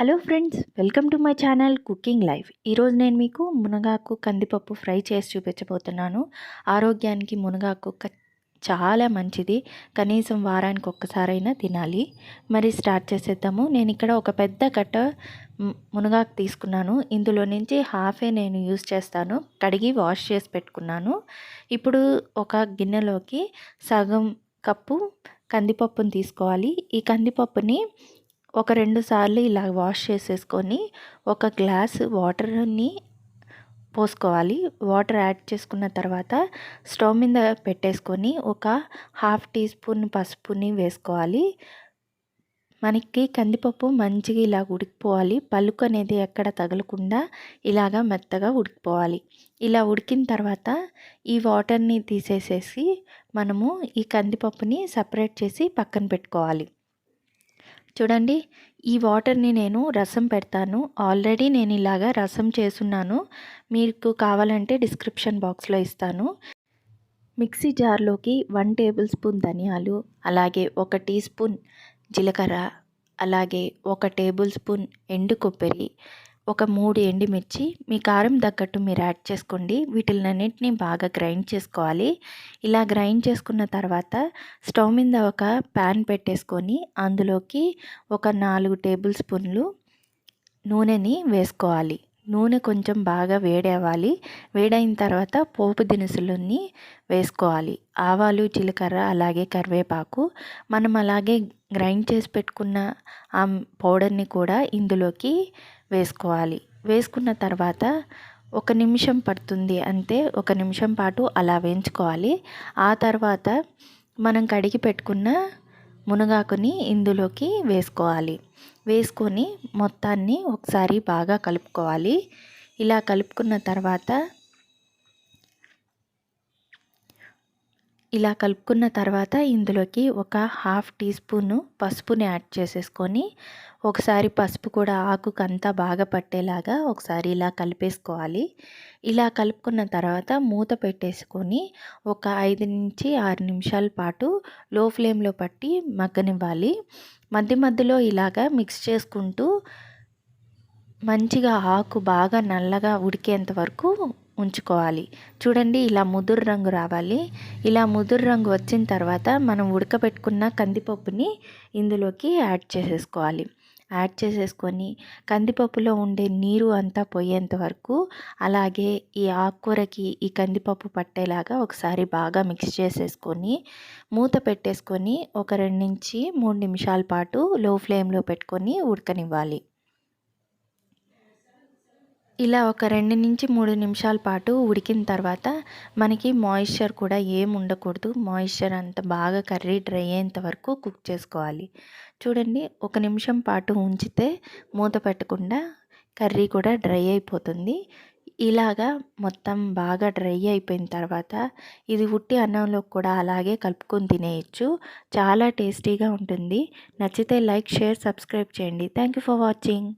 Hello friends welcome to my channel cooking life. ఈరోజు నేను మీకు మునగాకు కందిపప్పు ఫ్రై చేసి చూపించబోతున్నాను. ఆరోగ్యానికి మునగాకు చాలా మంచిది. కనీసం వారానికి ఒక్కసారైనా తినాలి. మరి స్టార్ట్ చేసేద్దాము. నేను ఇక్కడ ఒక పెద్ద కట్ట మునగాకు తీసుకున్నాను. ఇందులో నుంచి హాఫే నేను యూస్ చేస్తాను. కడిగి వాష్ చేసి పెట్టుకున్నాను. ఇప్పుడు ఒక గిన్నెలోకి సగం కప్పు కందిపప్పుని తీసుకోవాలి. ఈ కందిపప్పుని ఒక రెండు సార్లు ఇలా వాష్ చేసేసుకొని ఒక గ్లాస్ వాటర్ని పోసుకోవాలి. వాటర్ యాడ్ చేసుకున్న తర్వాత స్టవ్ మీద పెట్టేసుకొని ఒక హాఫ్ టీ స్పూన్ పసుపుని వేసుకోవాలి. మనకి కందిపప్పు మంచిగా ఇలా ఉడికిపోవాలి. పలుకు అనేది ఎక్కడ తగలకుండా ఇలాగా మెత్తగా ఉడికిపోవాలి. ఇలా ఉడికిన తర్వాత ఈ వాటర్ని తీసేసేసి మనము ఈ కందిపప్పుని సపరేట్ చేసి పక్కన పెట్టుకోవాలి. చూడండి ఈ వాటర్ని నేను రసం పెడతాను. ఆల్రెడీ నేను ఇలాగా రసం చేస్తున్నాను. మీకు కావాలంటే డిస్క్రిప్షన్ బాక్స్లో ఇస్తాను. మిక్సీ జార్లోకి వన్ టేబుల్ స్పూన్ ధనియాలు అలాగే ఒక టీ స్పూన్ జీలకర్ర అలాగే ఒక టేబుల్ స్పూన్ ఎండు కొబ్బరి ఒక మూడు ఎండుమిర్చి మీ కారం తగ్గట్టు మీరు యాడ్ చేసుకోండి. వీటిలన్నింటినీ బాగా గ్రైండ్ చేసుకోవాలి. ఇలా గ్రైండ్ చేసుకున్న తర్వాత స్టవ్ మీద ఒక ప్యాన్ పెట్టేసుకొని అందులోకి ఒక నాలుగు టేబుల్ స్పూన్లు నూనెని వేసుకోవాలి. నూనె కొంచెం బాగా వేడవ్వాలి. వేడైన తర్వాత పోపు దినుసులన్నీ వేసుకోవాలి. ఆవాలు జీలకర్ర అలాగే కరివేపాకు. మనం అలాగే గ్రైండ్ చేసి పెట్టుకున్న ఆ పౌడర్ని కూడా ఇందులోకి వేసుకోవాలి. వేసుకున్న తర్వాత ఒక నిమిషం పడుతుంది అంతే ఒక నిమిషం పాటు అలా వేయించుకోవాలి. ఆ తర్వాత మనం కడిగి పెట్టుకున్న మునగాకుని ఇందులోకి వేసుకోవాలి. వేసుకొని మొత్తాన్ని ఒకసారి బాగా కలుపుకోవాలి. ఇలా కలుపుకున్న తర్వాత ఇలా కలుపుకున్న తర్వాత ఇందులోకి ఒక హాఫ్ టీ స్పూను పసుపుని యాడ్ చేసేసుకొని ఒకసారి పసుపు కూడా ఆకుకు అంతా బాగా పట్టేలాగా ఒకసారి ఇలా కలిపేసుకోవాలి. ఇలా కలుపుకున్న తర్వాత మూత పెట్టేసుకొని ఒక ఐదు నుంచి ఆరు నిమిషాల పాటు లో ఫ్లేమ్లో పట్టి మగ్గనివ్వాలి. మధ్య మధ్యలో ఇలాగా మిక్స్ చేసుకుంటూ మంచిగా ఆకు బాగా నల్లగా ఉడికేంత వరకు ఉంచుకోవాలి. చూడండి ఇలా ముదురు రంగు రావాలి. ఇలా ముదురు రంగు వచ్చిన తర్వాత మనం ఉడకబెట్టుకున్న కందిపప్పుని ఇందులోకి యాడ్ చేసేసుకోవాలి. యాడ్ చేసేసుకొని కందిపప్పులో ఉండే నీరు అంతా పోయేంత వరకు అలాగే ఈ ఆకుకూరకి ఈ కందిపప్పు పట్టేలాగా ఒకసారి బాగా మిక్స్ చేసేసుకొని మూత పెట్టేసుకొని ఒక రెండు నుంచి మూడు నిమిషాల పాటు లో ఫ్లేమ్లో పెట్టుకొని ఉడకనివ్వాలి. ఇలా ఒక రెండు నుంచి మూడు నిమిషాల పాటు ఉడికిన తర్వాత మనకి మాయిశ్చర్ కూడా ఏం ఉండకూడదు. మాయిశ్చర్ అంత బాగా కర్రీ డ్రై అయ్యేంత వరకు కుక్ చేసుకోవాలి. చూడండి ఒక నిమిషం పాటు ఉంచితే మూత పెట్టకుండా కర్రీ కూడా డ్రై అయిపోతుంది. ఇలాగా మొత్తం బాగా డ్రై అయిపోయిన తర్వాత ఇది ఉట్టి అన్నంలో కూడా అలాగే కలుపుకొని తినేయచ్చు. చాలా టేస్టీగా ఉంటుంది. నచ్చితే లైక్ షేర్ సబ్స్క్రైబ్ చేయండి. Thank you for watching